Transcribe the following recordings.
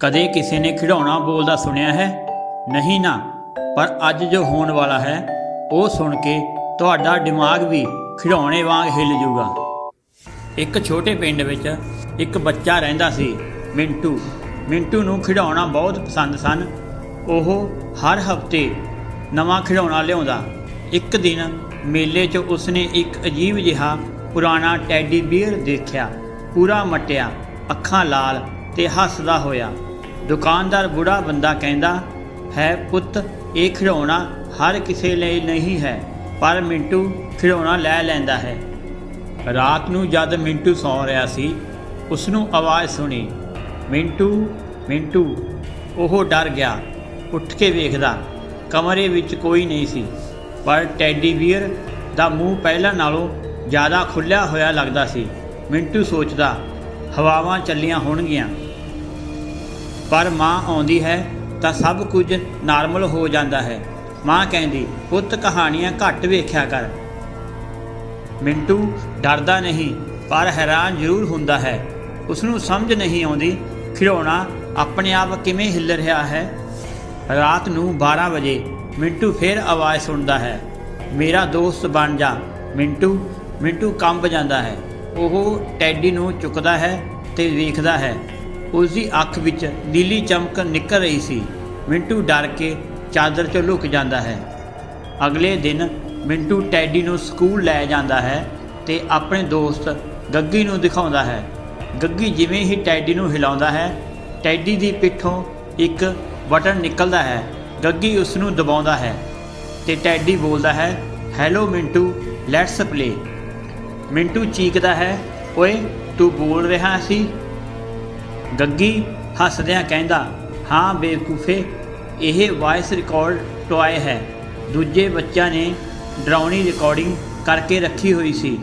ਕਦੇ ਕਿਸੇ ਨੇ ਖਿਡੌਣਾ ਬੋਲਦਾ ਸੁਣਿਆ ਹੈ? ਨਹੀਂ ਨਾ, ਪਰ ਅੱਜ ਜੋ ਹੋਣ ਵਾਲਾ ਹੈ, ਉਹ ਸੁਣ ਕੇ ਤੁਹਾਡਾ ਦਿਮਾਗ ਵੀ ਖਿਡੌਣੇ ਵਾਂਗ ਹਿੱਲ ਜਾਊਗਾ ਇੱਕ ਛੋਟੇ ਪਿੰਡ ਵਿੱਚ ਇੱਕ ਬੱਚਾ ਰਹਿੰਦਾ ਸੀ, ਮਿੰਟੂ। ਮਿੰਟੂ ਨੂੰ ਖਿਡੌਣਾ ਬਹੁਤ ਪਸੰਦ ਸਨ। ਉਹ ਹਰ ਹਫ਼ਤੇ ਨਵਾਂ ਖਿਡੌਣਾ ਲਿਆਉਂਦਾ। ਇੱਕ ਦਿਨ ਮੇਲੇ 'ਚ ਉਸਨੇ ਇੱਕ ਅਜੀਬ ਜਿਹਾ ਪੁਰਾਣਾ ਟੈਡੀ ਬੀਅਰ ਦੇਖਿਆ। ਪੂਰਾ ਮਟਿਆ, ਅੱਖਾਂ ਲਾਲ ਤੇ ਹੱਸਦਾ ਹੋਇਆ। ਦੁਕਾਨਦਾਰ ਬੁੜਾ ਬੰਦਾ ਕਹਿੰਦਾ, ਹੈ ਪੁੱਤ, ਇਹ ਖਿਡੌਣਾ ਹਰ ਕਿਸੇ ਲਈ ਨਹੀਂ ਹੈ, ਪਰ ਮਿੰਟੂ ਖਿਡੌਣਾ ਲੈ ਲੈਂਦਾ ਹੈ। ਰਾਤ ਨੂੰ ਜਦ ਮਿੰਟੂ ਸੌਂ ਰਿਹਾ ਸੀ ਉਸ ਨੂੰ ਆਵਾਜ਼ ਸੁਣੀ, ਮਿੰਟੂ ਮਿੰਟੂ। ਉਹ ਡਰ ਗਿਆ, ਉੱਠ ਕੇ ਵੇਖਦਾ, ਕਮਰੇ ਵਿੱਚ ਕੋਈ ਨਹੀਂ ਸੀ, ਪਰ ਟੈਡੀ ਬੀਅਰ ਦਾ ਮੂੰਹ ਪਹਿਲਾਂ ਨਾਲੋਂ ਜ਼ਿਆਦਾ ਖੁੱਲਿਆ ਹੋਇਆ ਲੱਗਦਾ ਸੀ। ਮਿੰਟੂ ਸੋਚਦਾ, ਹਵਾਵਾਂ ਚੱਲੀਆਂ ਹੋਣਗੀਆਂ। ਪਰ ਮਾਂ ਆਉਂਦੀ ਹੈ ਤਾਂ ਸਭ ਕੁਝ ਨਾਰਮਲ ਹੋ ਜਾਂਦਾ ਹੈ। ਮਾਂ ਕਹਿੰਦੀ, ਪੁੱਤ, ਕਹਾਣੀਆਂ ਘੱਟ ਵੇਖਿਆ ਕਰ। ਮਿੰਟੂ ਡਰਦਾ ਨਹੀਂ, ਪਰ ਹੈਰਾਨ ਜ਼ਰੂਰ ਹੁੰਦਾ ਹੈ। ਉਸ ਨੂੰ ਸਮਝ ਨਹੀਂ ਆਉਂਦੀ, ਖਿਡੌਣਾ ਆਪਣੇ ਆਪ ਕਿਵੇਂ ਹਿੱਲ ਰਿਹਾ ਹੈ? ਰਾਤ ਨੂੰ 12 ਵਜੇ ਮਿੰਟੂ ਫਿਰ ਆਵਾਜ਼ ਸੁਣਦਾ ਹੈ, ਮੇਰਾ ਦੋਸਤ ਬਣ ਜਾ। ਮਿੰਟੂ ਮਿੰਟੂ ਕੰਬ ਜਾਂਦਾ ਹੈ। ਉਹ ਟੈਡੀ ਨੂੰ ਚੁੱਕਦਾ ਹੈ ਤੇ ਵੇਖਦਾ ਹੈ। ਉਸ ਦੀ ਅੱਖ ਵਿੱਚ ਨੀਲੀ ਚਮਕ ਨਿਕਲ ਰਹੀ ਸੀ। ਮਿੰਟੂ ਡਰ ਕੇ ਚਾਦਰ 'ਚੋਂ ਲੁਕ ਜਾਂਦਾ ਹੈ। ਅਗਲੇ ਦਿਨ ਮਿੰਟੂ ਟੈਡੀ ਨੂੰ ਸਕੂਲ ਲੈ ਜਾਂਦਾ ਹੈ ਤੇ ਆਪਣੇ ਦੋਸਤ ਗੱਗੀ ਨੂੰ ਦਿਖਾਉਂਦਾ ਹੈ। ਗੱਗੀ ਜਿਵੇਂ ਹੀ ਟੈਡੀ ਨੂੰ ਹਿਲਾਉਂਦਾ ਹੈ, ਟੈਡੀ ਦੀ ਪਿੱਠੋਂ ਇੱਕ ਬਟਨ ਨਿਕਲਦਾ ਹੈ। ਗੱਗੀ ਉਸ ਨੂੰ ਦਬਾਉਂਦਾ ਹੈ ਤੇ ਟੈਡੀ ਬੋਲਦਾ ਹੈ, hello Mintu, let's play. Mintu ਚੀਕਦਾ ਹੈ, ਓਏ, ਤੂੰ ਬੋਲ ਰਿਹਾ ਸੀ? ਗੱਗੀ ਹੱਸਦਿਆਂ ਕਹਿੰਦਾ, ਹਾਂ ਬੇਵਕੂਫੇ, ਇਹ ਵਾਇਸ ਰਿਕਾਰਡ ਟੋਏ ਹੈ। ਦੂਜੇ ਬੱਚਿਆਂ ਨੇ ਡਰਾਉਣੀ ਰਿਕਾਰਡਿੰਗ ਕਰਕੇ ਰੱਖੀ ਹੋਈ ਸੀ।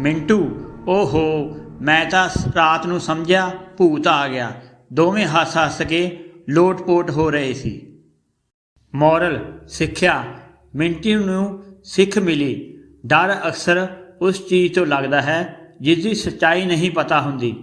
ਮਿੰਟੂ, ਓਹੋ, ਮੈਂ ਤਾਂ ਰਾਤ ਨੂੰ ਸਮਝਿਆ ਭੂਤ ਆ ਗਿਆ। ਦੋਵੇਂ ਹੱਸ ਹੱਸ ਕੇ ਲੋਟ-ਪੋਟ ਹੋ ਰਹੇ ਸੀ। ਮੋਰਲ, ਸਿੱਖਿਆ। ਮਿੰਟੂ ਨੂੰ ਸਿੱਖ ਮਿਲੀ। ਡਰ ਅਕਸਰ ਉਸ ਚੀਜ਼ ਤੋਂ ਲੱਗਦਾ ਹੈ ਜਿਸ ਦੀ ਸੱਚਾਈ ਨਹੀਂ ਪਤਾ ਹੁੰਦੀ।